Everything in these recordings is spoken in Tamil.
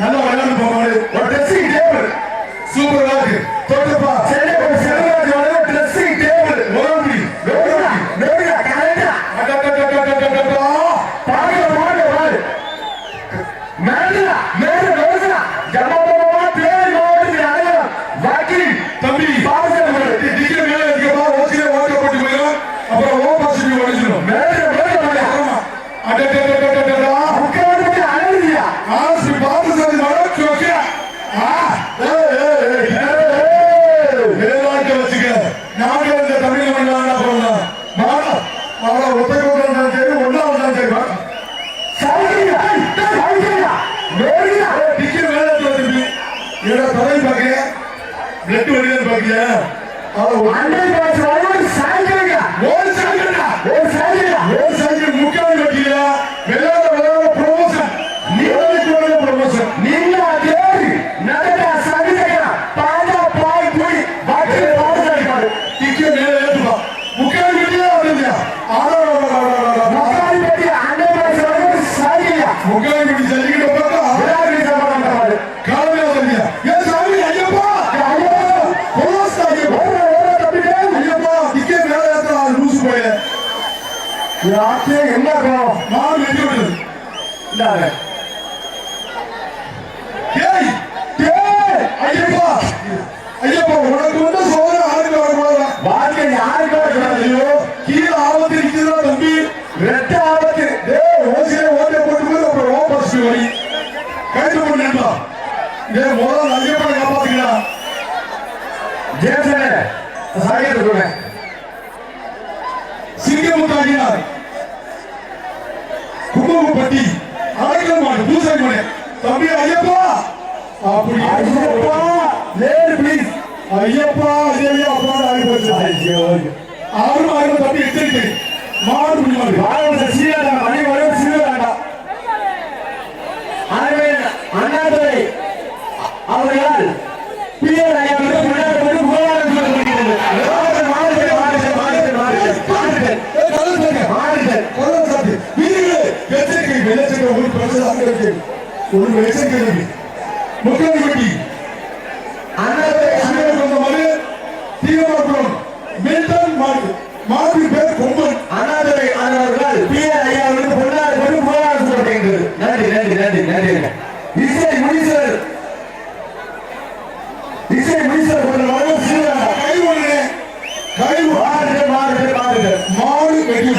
நல்லா விளையாண்டு போவாரு ஒரு ட்ரெஸ்ஸிங் டேபிள் சூப்பரா இருக்கு ஆண்டு யாத்தே என்ன கோவம் நான் வெட்டி விடுது இல்லாத ஏய் ஏய் ஐயப்பா. ஐயப்பா உனக்கு வந்து சோதனை ஆளுங்க வரக்கூடாது வாழ்க்கை யாருக்கு வரக்கூடாது ஐயோ கீழே ஆபத்து இருக்குதா தம்பி. ரெட்ட ஆபத்து. டேய் ஓசிலே ஓட்டை போட்டுக்கிறது போய் அப்புறம் வாபஸ் வழி கைது பண்ணா டேய் முதல்ல குங்குமப்பட்டி அரைக்கல்மாடு பூசை மனை தம்பி ஐயப்பா! அப்படி ஐயப்பா! லேடு ப்ளீஸ் ஐயப்பா ஐயா அப்பா ஆகி போச்சு. ஐயோ. அவரும் ஆயிரம் தம்பி எச்சரிக்கை. மாடு முன்னாடி பாரத வெள்ளச்சட்டை ஒரு பிரச்சனை இருக்கு ஒரு வெள்ளச்சம் கேள்வி முக்கியம் கட்டி. அண்ணாத்தை அண்ணன் கொண்டமாறு தீவிரமாக்குறோம் மீண்டும் மாடு. மாடு பேர் கொம்பன். அண்ணாதுரை ஆனவர்கள் பி ஐயா அவர்களுக்கு பொன்னாறு பெரும் புகழாக சொல்லப்படுகின்றது நன்றி நன்றி நன்றி நன்றி. இசை முனீஸ்வர் இசை முனீஸ்வர் அவர்கள் கைவிடுறேன் கைவு ஆறு மாறு மாறு மாடு வெட்டி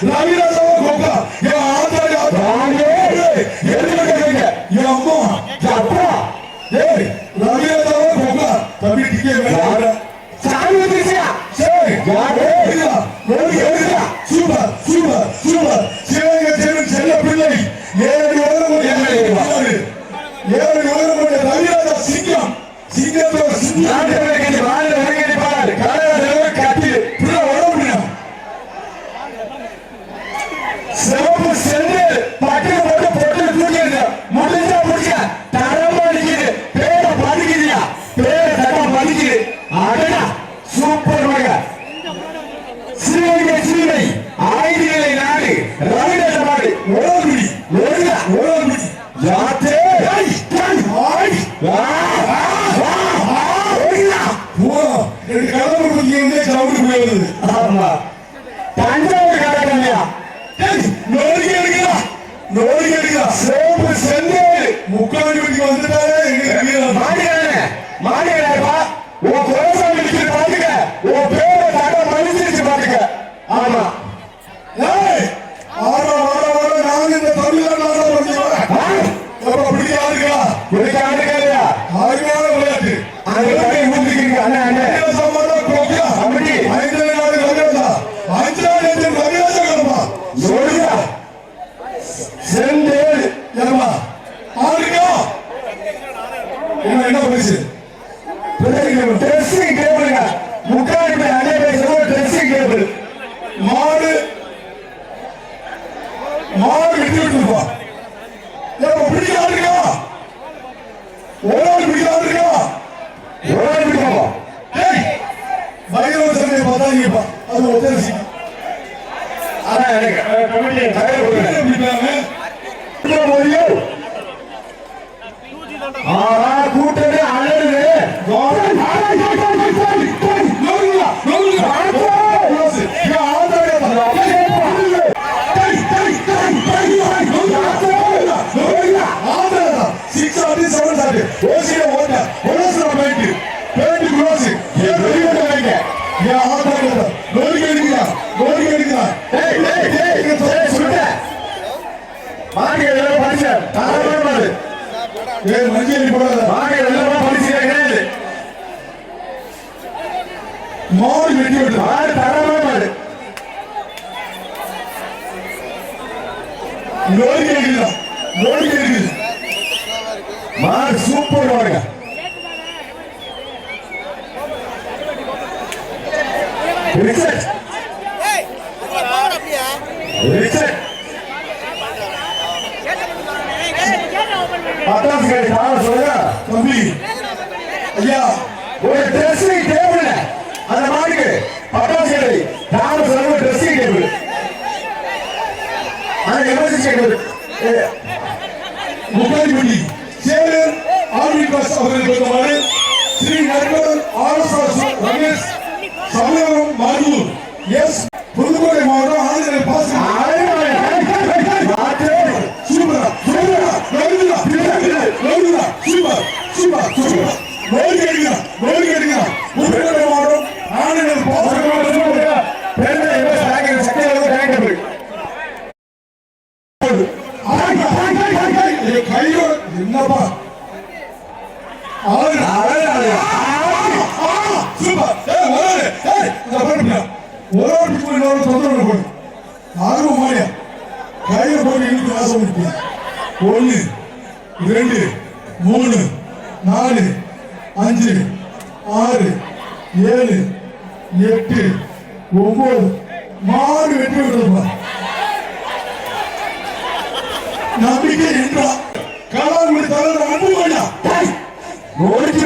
ரவிரசோ கோகா என் ஆதாரி ஆதாரியே எதுக்கு கேக்குறீங்க என் அம்மா. என் அப்பா ஏய் ரவிரசோ கோகா தம்பி டிக்கே வேற சாமி வந்துச்சா சரி யாரு? இல்ல ஒரு எழுத சூப்பர் சூப்பர் சூப்பர். சிவங்க செல்வன் செல்ல பிள்ளை. ஏழு விவரம் கொண்ட ஏழு விவரம் கொண்ட ரவிராஜா சிங்கம். சிங்கத்தோட சிங்கம். வாழ்ந்து எங்க சவுண்டு போயிருது ஆமா தஞ்சாவூர் கடைக்கல்லையா நோடி எடுக்கா நோடி எடுக்கா சோப்பு செல்லு முக்காடி வீட்டுக்கு வந்துட்டாரு மாடிக்காரன் மாடிக்காரப்பா உன் மாடி எல்லாம் வெட்டி விட்டு மாடு தரமான மாடு லோரி கேட்குதா லோரி கேட்குது மாடு சூப்பர் மாடுங்க ரிசர்ச் ரிசர்ச் பட்டாசு கடை சொல்லுங்க தம்பி ஐயா ஒரு ட்ரெஸ்ஸிங் டேபிள் அந்த மாட்டுக்கு பட்டாசு கடை காரணம் சொல்லுங்க ட்ரெஸ்ஸிங் டேபிள் ஆனா emergency table Mukaripatti sailor army bus அவர்கள் பெற்றவாறு ஸ்ரீ நண்பர் R S Ramesh Samayapuram Mathur S முடிப்பியா ஒன்று ரெண்டு மூணு நாலு அஞ்சு ஆறு ஏழு எட்டு ஒன்பது மாடு வெட்டி விடுறப்பா நம்பிக்கை என்றா ஓடிச்சு